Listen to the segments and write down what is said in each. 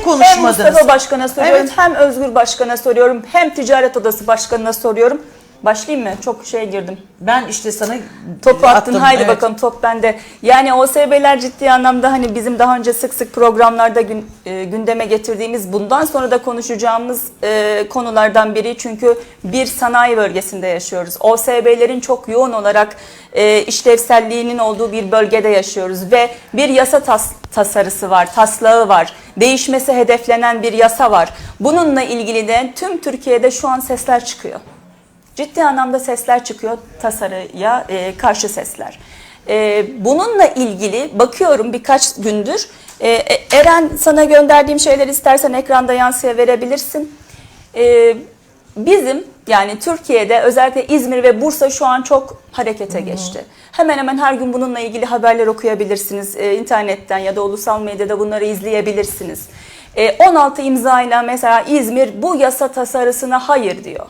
Niye konuşmadınız? Hem Mustafa Başkan'a soruyorum, Evet. hem Özgür Başkan'a soruyorum, hem Ticaret Odası Başkanı'na soruyorum. Başlayayım mı? Çok şey girdim. Ben işte sana Topu attın attım, haydi evet. bakalım top bende. Yani OSB'ler ciddi anlamda hani bizim daha önce sık sık programlarda gün- e, gündeme getirdiğimiz bundan sonra da konuşacağımız e, konulardan biri. Çünkü bir sanayi bölgesinde yaşıyoruz. OSB'lerin çok yoğun olarak e, işlevselliğinin olduğu bir bölgede yaşıyoruz ve bir yasa tas- tasarısı var, taslağı var. Değişmesi hedeflenen bir yasa var. Bununla ilgili de tüm Türkiye'de şu an sesler çıkıyor. Ciddi anlamda sesler çıkıyor tasarıya e, karşı sesler. E, bununla ilgili bakıyorum birkaç gündür. E, e, Eren sana gönderdiğim şeyleri istersen ekranda yansıya verebilirsin. E, bizim yani Türkiye'de özellikle İzmir ve Bursa şu an çok harekete geçti. Hemen hemen her gün bununla ilgili haberler okuyabilirsiniz. E, internetten ya da ulusal medyada bunları izleyebilirsiniz. E, 16 imzayla mesela İzmir bu yasa tasarısına hayır diyor.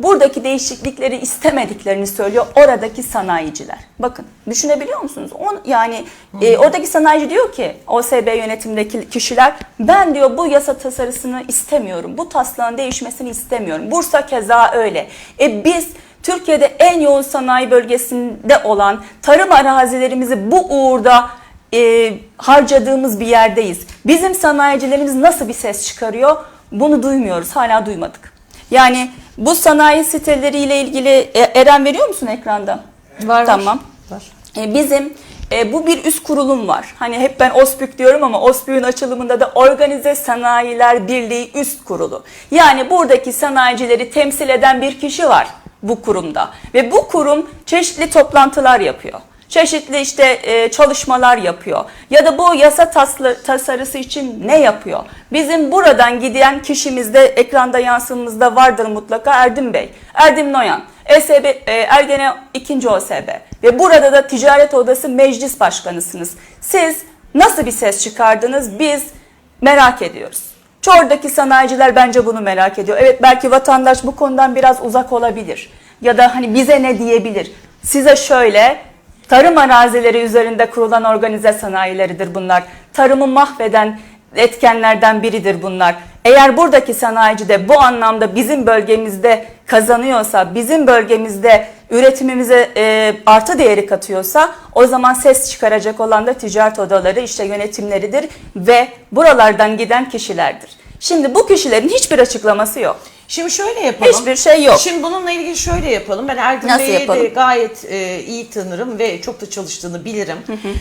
Buradaki değişiklikleri istemediklerini söylüyor oradaki sanayiciler. Bakın düşünebiliyor musunuz? On, yani e, oradaki sanayici diyor ki OSB yönetimindeki kişiler ben diyor bu yasa tasarısını istemiyorum. Bu taslağın değişmesini istemiyorum. Bursa keza öyle. E biz Türkiye'de en yoğun sanayi bölgesinde olan tarım arazilerimizi bu uğurda e, harcadığımız bir yerdeyiz. Bizim sanayicilerimiz nasıl bir ses çıkarıyor? Bunu duymuyoruz. Hala duymadık. Yani bu sanayi siteleriyle ilgili e, Eren veriyor musun ekranda? Var. Tamam. Var. E, bizim e, bu bir üst kurulum var. Hani hep ben OSBÜK diyorum ama OSBÜK'ün açılımında da Organize Sanayiler Birliği Üst Kurulu. Yani buradaki sanayicileri temsil eden bir kişi var bu kurumda. Ve bu kurum çeşitli toplantılar yapıyor. Çeşitli işte e, çalışmalar yapıyor. Ya da bu yasa taslı, tasarısı için ne yapıyor? Bizim buradan giden kişimiz de ekranda yansımımızda vardır mutlaka Erdim Bey. Erdim Noyan. ESB, e, Ergene 2. OSB ve burada da Ticaret Odası Meclis Başkanısınız. Siz nasıl bir ses çıkardınız biz merak ediyoruz. Çoğurdaki sanayiciler bence bunu merak ediyor. Evet belki vatandaş bu konudan biraz uzak olabilir. Ya da hani bize ne diyebilir? Size şöyle tarım arazileri üzerinde kurulan organize sanayileridir bunlar. Tarımı mahveden etkenlerden biridir bunlar. Eğer buradaki sanayici de bu anlamda bizim bölgemizde kazanıyorsa, bizim bölgemizde üretimimize e, artı değeri katıyorsa o zaman ses çıkaracak olan da ticaret odaları, işte yönetimleridir ve buralardan giden kişilerdir. Şimdi bu kişilerin hiçbir açıklaması yok. Şimdi şöyle yapalım. Hiçbir şey yok. Şimdi bununla ilgili şöyle yapalım. Ben Nasıl Bey'i de yapalım? gayet e, iyi tanırım ve çok da çalıştığını bilirim.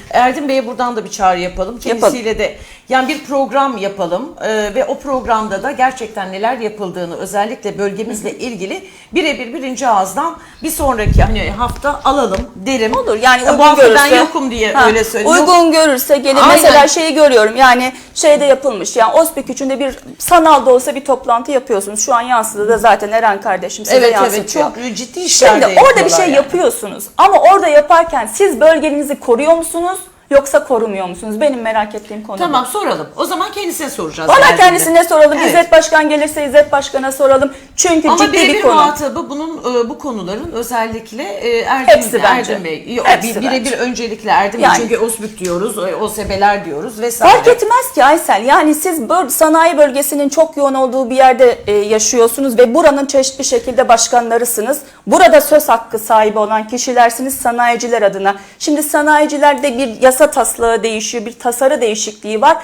Erdem Bey'e buradan da bir çağrı yapalım. Yapalım. Kendisiyle de yani bir program yapalım e, ve o programda da gerçekten neler yapıldığını özellikle bölgemizle ilgili birebir birinci ağızdan bir sonraki hani hafta alalım derim. Olur yani bu uygun hafta görürse. ben yokum diye Ha, öyle söyleyeyim. Uygun görürse gelir. Aynen. Mesela şeyi görüyorum yani şeyde yapılmış yani OSPİK içinde bir sanal da olsa bir toplantı yapıyorsunuz. Şu an yansıdı da zaten Eren kardeşim size Evet yansıtıyor. evet çok ciddi işler Şimdi orada bir şey yani. yapıyorsunuz ama orada yaparken siz bölgenizi koruyor musunuz yoksa korumuyor musunuz? Benim merak ettiğim konu bu. Tamam soralım. O zaman kendisine soracağız. Bana Erdem'de. kendisine soralım. Evet. İzzet Başkan gelirse İzzet Başkan'a soralım. Çünkü Ama ciddi bir birebir konu. muhatabı bunun e, bu konuların özellikle e, Erdem, Hepsi bence. Erdem Bey. Hepsi bir- birebir öncelikle Erdem Bey Yani. çünkü OSBÜK diyoruz, e, OSB'ler diyoruz vesaire. Fark etmez ki Aysel. Yani siz sanayi bölgesinin çok yoğun olduğu bir yerde yaşıyorsunuz ve buranın çeşitli şekilde başkanlarısınız. Burada söz hakkı sahibi olan kişilersiniz sanayiciler adına. Şimdi sanayicilerde bir yasa taslağı değişiyor, bir tasarı değişikliği var.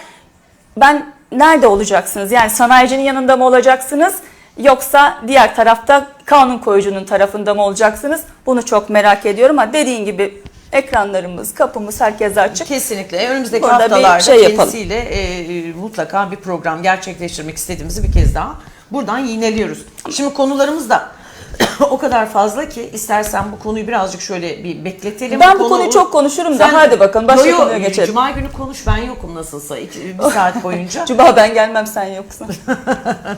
Ben nerede olacaksınız? Yani sanayicinin yanında mı olacaksınız? Yoksa diğer tarafta kanun koyucunun tarafında mı olacaksınız? Bunu çok merak ediyorum ama dediğin gibi ekranlarımız, kapımız herkese açık. Kesinlikle. Önümüzdeki bir haftalarda şey kendisiyle e, e, mutlaka bir program gerçekleştirmek istediğimizi bir kez daha buradan yineliyoruz. Şimdi konularımız da o kadar fazla ki istersen bu konuyu birazcık şöyle bir bekletelim. Ben bu konu- konuyu çok konuşurum da Sen- hadi bakalım başka Yo, konuya geçelim. Cuma günü konuş ben yokum nasılsa iki, bir saat boyunca. Cuma ben gelmem sen yoksun.